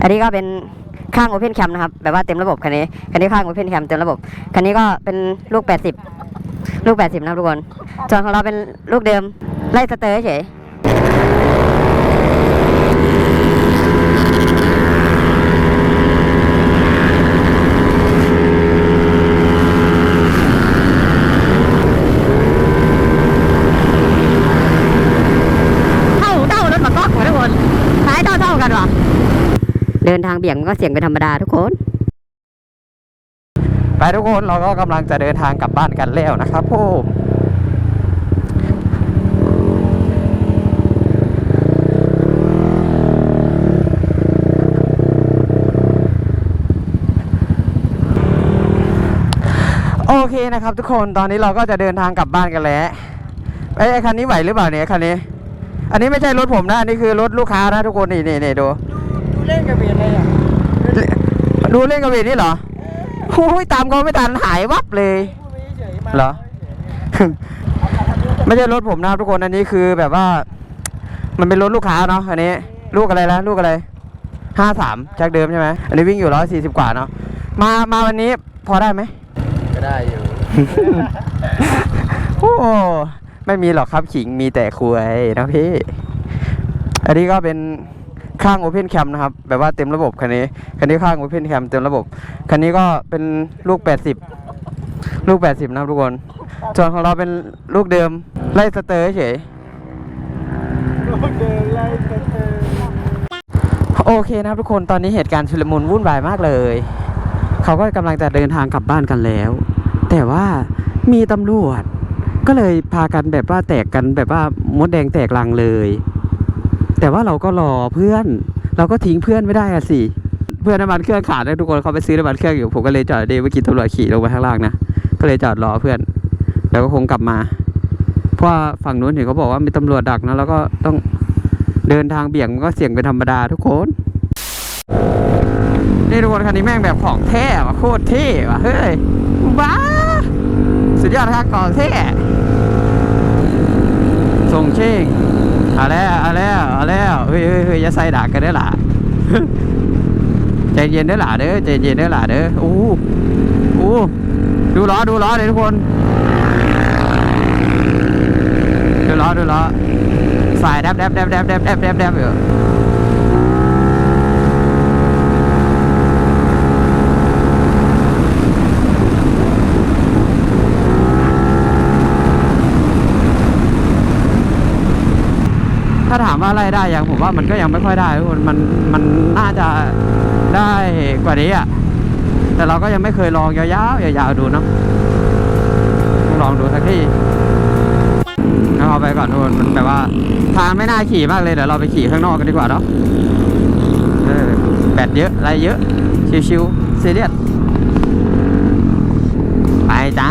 อันนี้ก็เป็นข้างโอเพนแคมนะครับ แบบว่าเต็มระบบคันนี้ คันนี้ข้างโอเพนแคมเต็มระบบ คันนี้ก็เป็นลูก 80 ลูก 80 นะครับทุกคนส่วนของเราเป็นลูกเดิม ไล่สเตอร์เฉย เท่าเท่ารถมากอกว่ะทุกคนท้ายเท่าเท่ากันว่ะ เดินทางเบี่ยงมันก็เสี่ยงเป็นธรรมดาทุกคน ไปทุกคนเราก็กำลังจะเดินทางกลับบ้านกันแล้วนะครับผมโอเคนะครับ ทุกคนตอนนี้เราก็จะเดินทางกลับบ้านกันแล้วไอ้คันนี้ไหวหรือเปล่าเนี่ยคันนี้ อันนี้ไม่ใช่รถผมนะอันนี้คือรถลูกค้านะทุกคนนี่นี่นี่ดู เล่นกับเบียร์อะไรอะดูเล่นกับเวทนี่เหรอโอ้ยตามเขาไม่ทันหายวับเลยพูดไปเฉยๆมาเหรอไม่ใช่รถผมนะครับทุกคนอันนี้คือแบบว่า มันเป็นรถลูกค้าเนาะอันนี้ลูกอะไรนะลูกอะไรห้าสามจากเดิมใช่ไหมอันนี้วิ่งอยู่ร้อยสี่สิบกว่าเนาะมามาวันนี้พอได้ไหมก็ได้อยู่โอ้ไม่มีหรอกครับขิงมีแต่คุยนะพี่ อันนี้ก็เป็น ข้าง Open Cam นะครับ แบบว่าเต็มระบบคันนี้ คันนี้ข้าง Open Cam เต็มระบบ คันนี้ก็เป็นลูก 80 ลูก 80 นะครับทุกคน ส่วนของเราเป็นลูกเดิม ไล่สเตอร์เฉยโอเคนะครับทุกคนตอนนี้เหตุการณ์ชุลมุนวุ่นวายมากเลย เขาก็กำลังจะเดินทางกลับบ้านกันแล้ว แต่ว่ามีตำรวจ ก็เลยพากันแบบว่าแตกกันแบบว่ามดแดงแตกลังเลย แต่ว่าเราก็รอเพื่อน เราก็ทิ้งเพื่อนไม่ได้อะสิ เพื่อนน้ำมันเครื่องขาดแล้วทุกคนเขาไปซื้อน้ำมันเครื่องอยู่ ผมก็เลยจอดดีเมื่อกี้ตำรวจขี่ลงมาข้างล่างนะ ก็เลยจอดรอเพื่อน แล้วก็คงกลับมา เพราะว่าฝั่งนู้นเห็นเขาบอกว่ามีตำรวจดักนะ แล้วก็ต้องเดินทางเบี่ยงมันก็เสี่ยงเป็นธรรมดาทุกคน นี่ทุกคนคันนี้แม่งแบบของแท้ว่ะโคตรเท่ว่ะเฮ้ยว้าสุดยอดครับของแท้ส่งเชิง เอาแล้วเอาแล้วเอาแล้วเฮ้ยเฮ้ยอย่าใส่ด่ากันเด้หล่ะใจเย็นเด้หล่ะเด้อใจเย็นเด้หล่ะเด้ออู้อู้ดูล้อดูล้อเลยทุกคนดูล้อดูล้อสายแดบแดบแดบแดบแดบแดบแดบอยู่ ว่าไล่ได้ยังผมว่ามันก็ยังไม่ค่อยได้ทุกคนมันมันน่าจะได้กว่านี้อะแต่เราก็ยังไม่เคยลองยาวๆยาวๆดูเนาะลองดูสักทีเอาไปก่อนทุกคนมันแบบว่าทางไม่น่าขี่มากเลยเดี๋ยวเราไปขี่ข้างนอกกันดีกว่าเนาะแบตเยอะอะไรเยอะชิวๆซีเรียสไปจ้า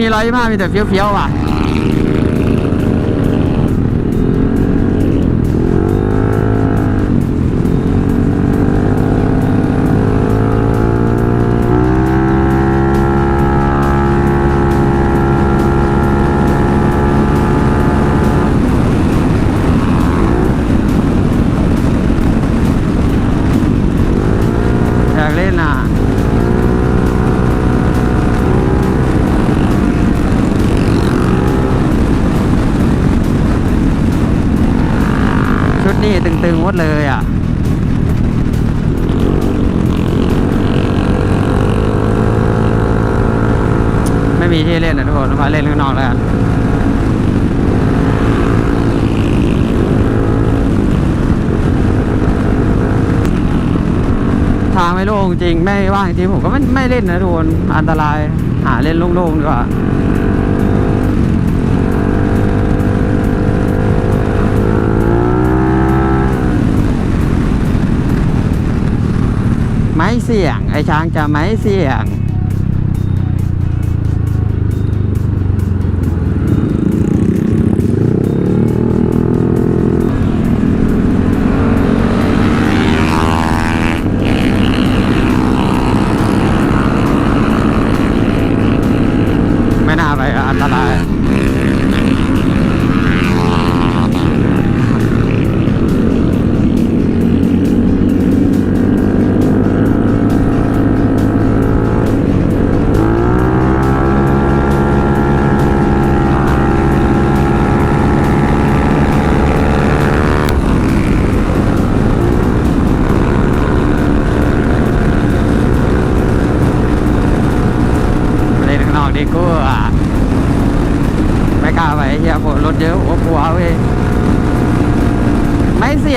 มีร้อยยี่ห้ามีแต่เฟี้ยวๆว่ะ เลยอะไม่มีที่เล่นนะทุกคนมาเล่นข้างนอกแล้วกันถางไม่โล่งจริงไม่ว่างจริงผมก็ไม่ไม่เล่นนะทุกคนอันตรายหาเล่นโล่งๆดีกว่า เสี่ยง ไอ้ช้างจะไม่เสี่ยง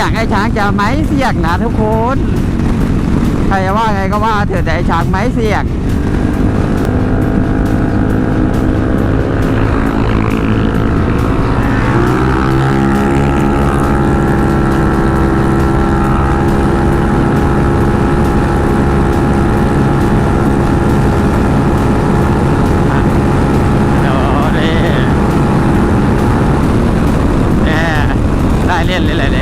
ยงไอ้ช้างจะไหมเสียงนะทุกคน ใครจะว่าไงก็ว่าเถอะแต่ไอ้ช้างไหม่เสี่ยงโอ้ดิ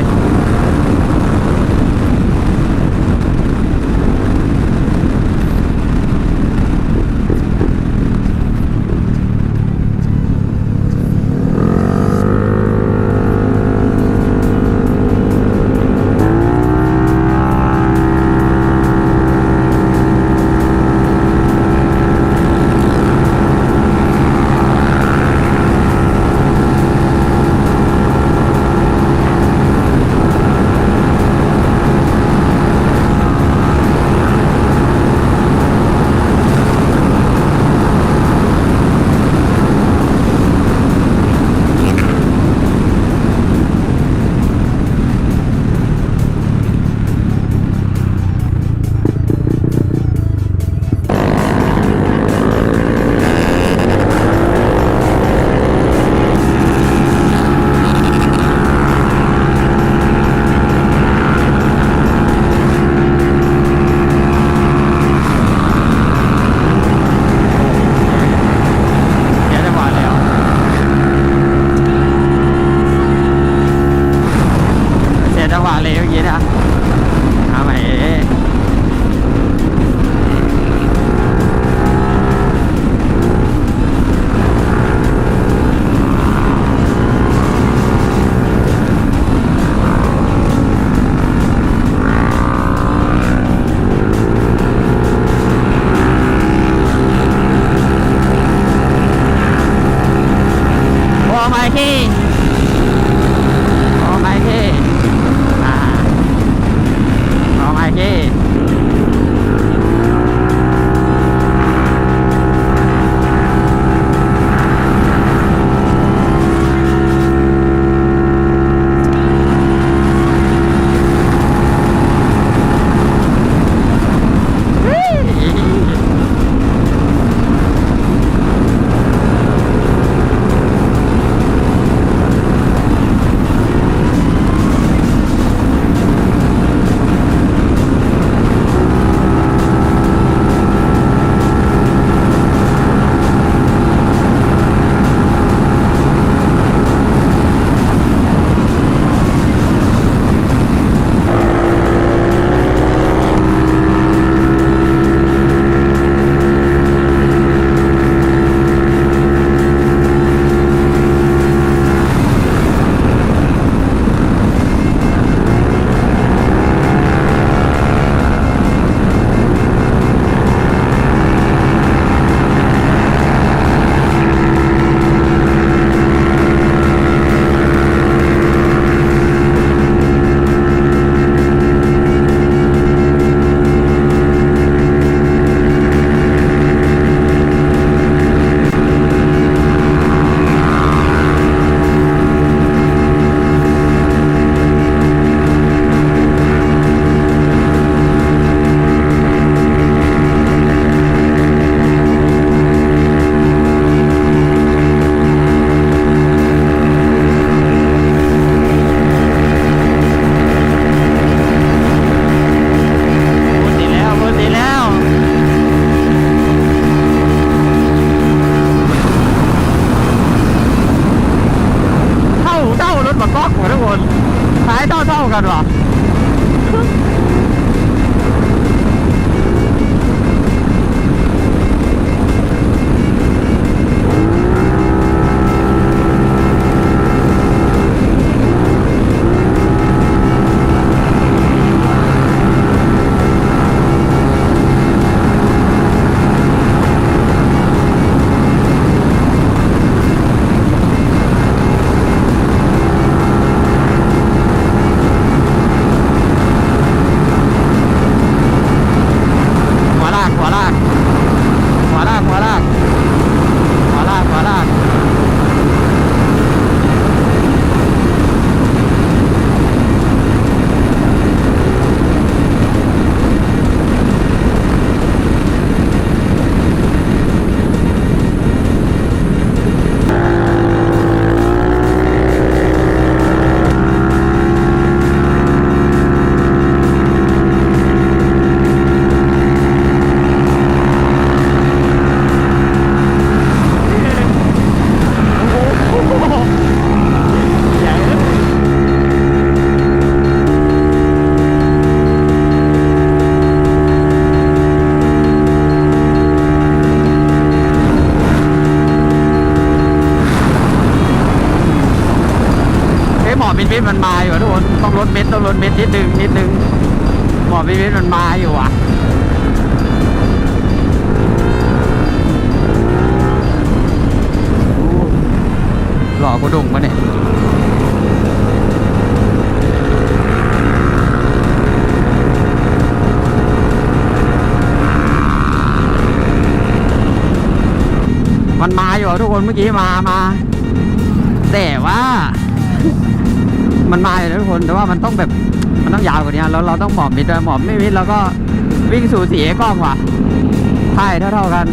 แน่ได้เล่นเลยเลยเลยวิทมันมาอยู่ทุกคนต้องลดเม็ดต้องลดเม็ดนิดนึงนิดนึงหมอวิวิทมันมาอยู่อะหล่อกูดุงปะเนี่ยมันมาอยู่อะทุกคนเมื่อกี้มามาแต่ว่า มันมาอยู่นะทุกคนแต่ว่ามันต้องแบบมันต้องยาวกว่านี้แล้วเราต้องหมอบมิดด้วยหมอบไม่มิดแล้วก็วิ่งสู่สีกล้องว่ะใช่เท่าๆกัน